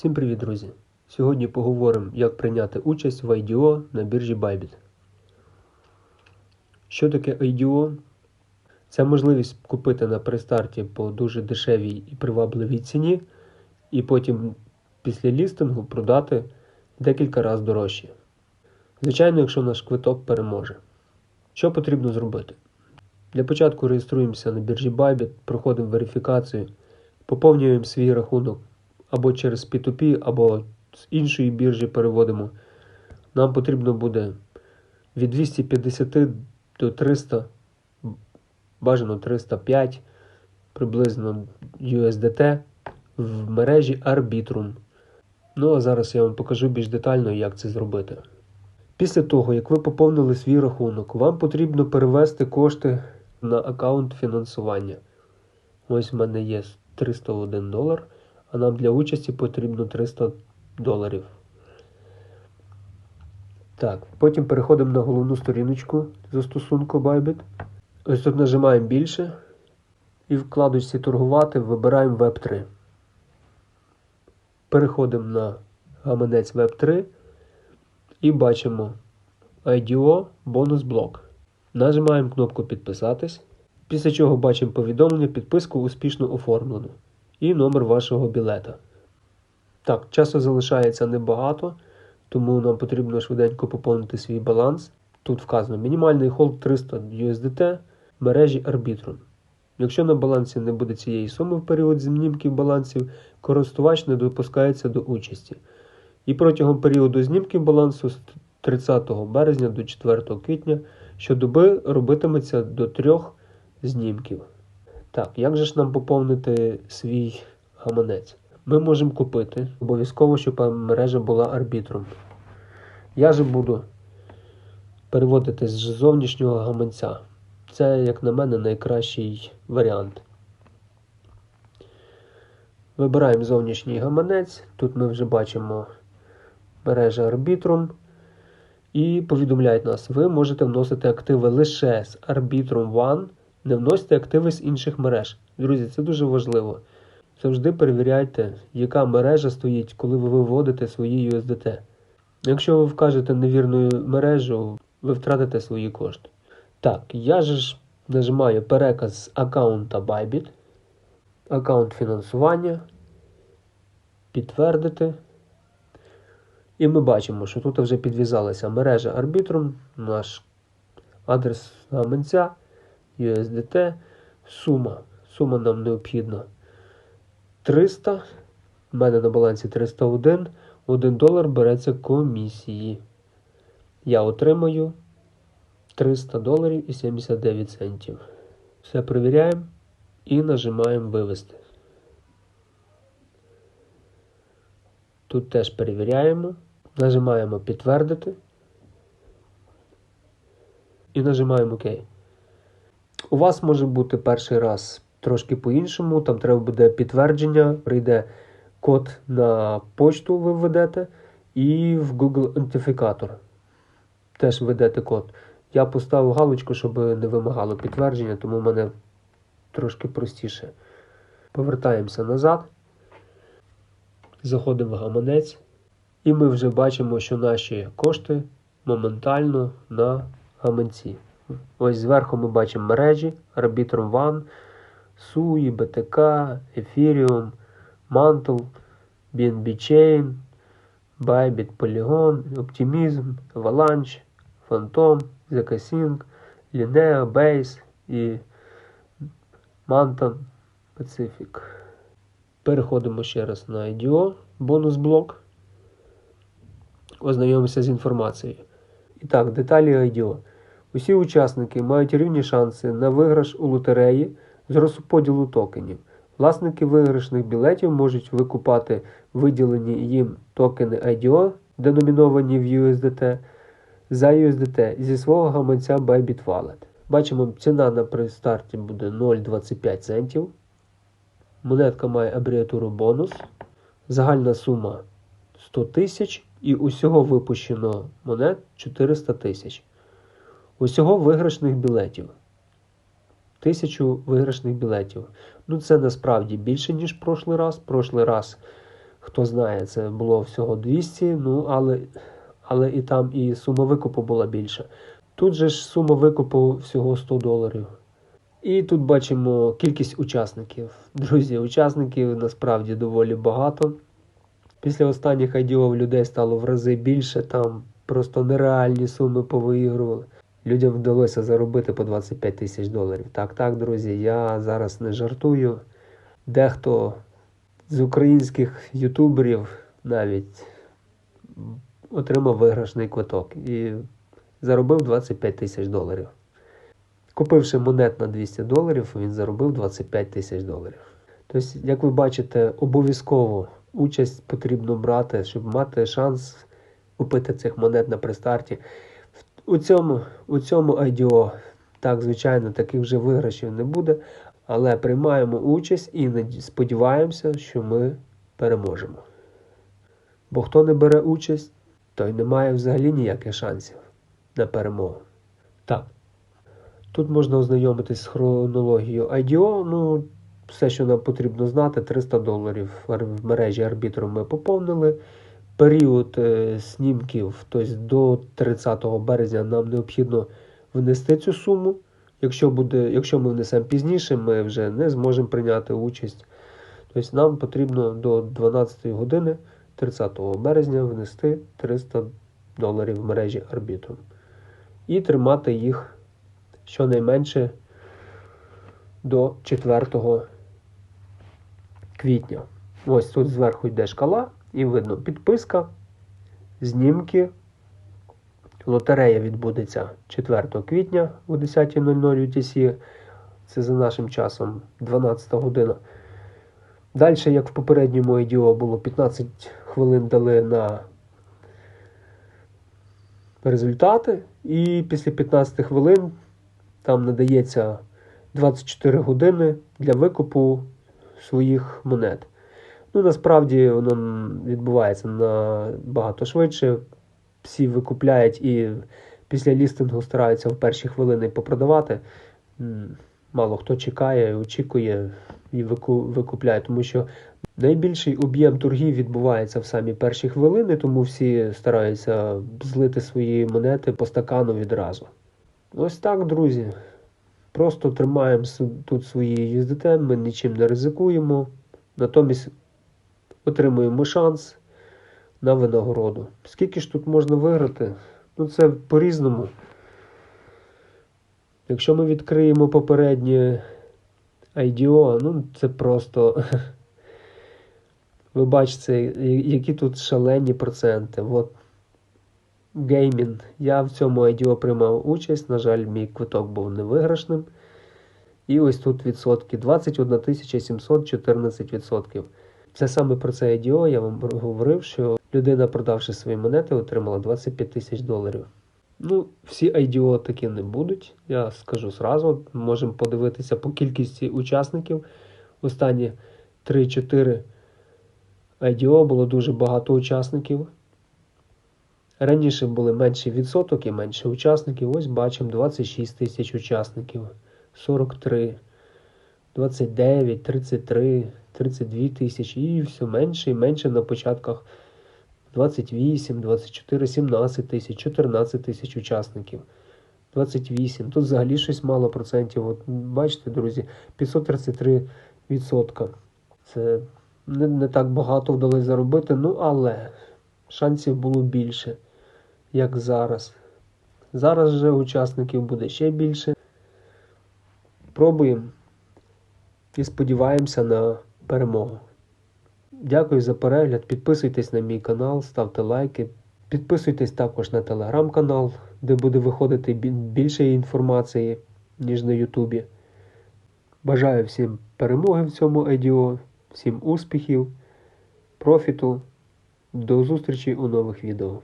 Всім привіт, друзі! Сьогодні поговоримо, як прийняти участь в IDO на біржі Bybit. Що таке IDO? Це можливість купити на пристарті по дуже дешевій і привабливій ціні, і потім після лістингу продати декілька разів дорожче. Звичайно, якщо наш квиток переможе. Що потрібно зробити? Для початку реєструємося на біржі Bybit, проходимо верифікацію, поповнюємо свій рахунок або через P2P, або з іншої біржі переводимо. Нам потрібно буде від 250 до 300, бажано 305 приблизно USDT в мережі Arbitrum. Ну а зараз я вам покажу більш детально, як це зробити. Після того, як ви поповнили свій рахунок, вам потрібно перевести кошти на аккаунт фінансування. Ось в мене є 301 долар, а нам для участі потрібно 300 доларів. Так, потім переходимо на головну сторіночку застосунку Bybit. Ось тут нажимаємо більше і вкладочці торгувати вибираємо Web3. Переходимо на гаманець Web3 і бачимо IDO бонус блок. Нажимаємо кнопку Підписатись. Після чого бачимо повідомлення, підписку успішно оформлено і номер вашого білета. Так, часу залишається небагато, тому нам потрібно швиденько поповнити свій баланс. Тут вказано мінімальний холд 300 USDT мережі Arbitrum. Якщо на балансі не буде цієї суми в період знімків балансів, користувач не допускається до участі. І протягом періоду знімків балансу з 30 березня до 4 квітня щодоби робитиметься до трьох знімків. Так, як же ж нам поповнити свій гаманець? Ми можемо купити обов'язково, щоб мережа була арбітром. Я же буду переводити з зовнішнього гаманця. Це, як на мене, найкращий варіант. Вибираємо зовнішній гаманець. Тут ми вже бачимо мережа Arbitrum. І повідомляють нас, ви можете вносити активи лише з Arbitrum One, не вносите активи з інших мереж. Друзі, це дуже важливо. Завжди перевіряйте, яка мережа стоїть, коли ви виводите свої USDT. Якщо ви вкажете невірну мережу, ви втратите свої кошти. Так, я ж нажимаю переказ з аккаунта Bybit, аккаунт фінансування, підтвердити. І ми бачимо, що тут вже підв'язалася мережа Arbitrum, наш адрес гаманця, USDT, сума. Сума нам необхідна 300. У мене на балансі 301. 1 долар береться комісії. Я отримаю 300 доларів і 79 центів. Все перевіряємо і нажимаємо вивести. Тут теж перевіряємо. Нажимаємо підтвердити і нажимаємо ОК. У вас може бути перший раз трошки по-іншому, там треба буде підтвердження, прийде код на почту, ви введете, і в Google ідентифікатор теж введете код. Я поставив галочку, щоб не вимагало підтвердження, тому в мене трошки простіше. Повертаємося назад, заходимо в гаманець. І ми вже бачимо, що наші кошти моментально на гаманці. Ось зверху ми бачимо мережі Arbitrum One, SUI, BTK, Ethereum, Mantle, BNB Chain, Bybit, Polygon, Optimism, Avalanche, Phantom, ZK-Sync, Linea, Base і Mantan Pacific. Переходимо ще раз на IDO, бонус блок ознайомимося з інформацією. І так, деталі IDO. Усі учасники мають рівні шанси на виграш у лотереї з розподілу токенів. Власники виграшних білетів можуть викупати виділені їм токени IDO, деноміновані в USDT, за USDT зі свого гаманця Bybit Wallet. Бачимо, ціна на пристарті буде 0,25 центів. Монетка має абріатуру бонус. Загальна сума 100 тисяч. І усього випущено монет 400 тисяч. Усього виграшних білетів. Тисячу виграшних білетів. Ну, це насправді більше, ніж прошлий раз. Прошлий раз Хто знає, це було всього 200, ну але, але і там і сума викупу була більша. Тут же ж сума викупу всього 100 доларів. І тут бачимо кількість учасників. Друзі, учасників насправді доволі багато. Після останніх IDO людей стало в рази більше, там просто нереальні суми повиігрували. Людям вдалося заробити по 25 тисяч доларів. Так, так, друзі, я зараз не жартую. Дехто з українських ютуберів навіть отримав виграшний квиток і заробив 25 тисяч доларів. Купивши монет на 200 доларів, він заробив 25 тисяч доларів. Тобто, як ви бачите, обов'язково участь потрібно брати, щоб мати шанс купити цих монет на пристарті. У цьому, у цьому IDO, так, звичайно, таких вже виграшів не буде, але приймаємо участь і сподіваємося, що ми переможемо. Бо хто не бере участь, той не має взагалі ніяких шансів на перемогу. Так. Тут можна ознайомитись з хронологією IDO. Ну, все, що нам потрібно знати, 300 доларів в мережі арбітром ми поповнили. Період е, снімків, тобто до 30 березня нам необхідно внести цю суму. Якщо, буде, якщо ми внесемо пізніше, ми вже не зможемо прийняти участь. Тобто нам потрібно до 12 години 30 березня внести 300 доларів в мережі арбітром. І тримати їх щонайменше до 4 квітня. Ось тут зверху йде шкала, і видно підписка, знімки. Лотерея відбудеться 4 квітня о 10.00 UTC. Це за нашим часом 12 година. Далі, як в попередньому IDO було 15 хвилин дали на результати, і після 15 хвилин там надається 24 години для викупу своїх монет. Ну, насправді воно відбувається набагато швидше. Всі викупляють і після лістингу стараються в перші хвилини попродавати. Мало хто чекає, очікує і викупляє, тому що найбільший об'єм торгів відбувається в самі перші хвилини, тому всі стараються злити свої монети по стакану відразу. Ось так, друзі. Просто тримаємо тут свої USDT, ми нічим не ризикуємо, натомість отримуємо шанс на винагороду. Скільки ж тут можна виграти? Ну, це по-різному. Якщо ми відкриємо попереднє IDO, ну це просто. Ви бачите, які тут шалені проценти. От геймінг. Я в цьому IDO приймав участь. На жаль, мій квиток був невиграшним. І ось тут відсотки 21 714 відсотків. Це саме про це IDO я вам говорив, що людина, продавши свої монети, отримала 25 тисяч доларів. Ну, всі IDO такі не будуть. Я скажу зразу. Можемо подивитися по кількості учасників. Останні 3-4 IDO було дуже багато учасників. Раніше були менший відсоток і менше учасників. Ось бачимо 26 тисяч учасників, 43, 29, 33, 32 тисячі і все менше і менше на початках 28, 24, 17 тисяч, 14 тисяч учасників. 28. Тут взагалі щось мало процентів. От бачите, друзі, 533 відсотка. Це не, не так багато вдалося заробити, ну але шансів було більше, як зараз. Зараз же учасників буде ще більше. Пробуємо і сподіваємося на перемогу. Дякую за перегляд. Підписуйтесь на мій канал, ставте лайки. Підписуйтесь також на телеграм-канал, де буде виходити більше інформації, ніж на Ютубі. Бажаю всім перемоги в цьому IDO, всім успіхів, профіту. До зустрічі у нових відео.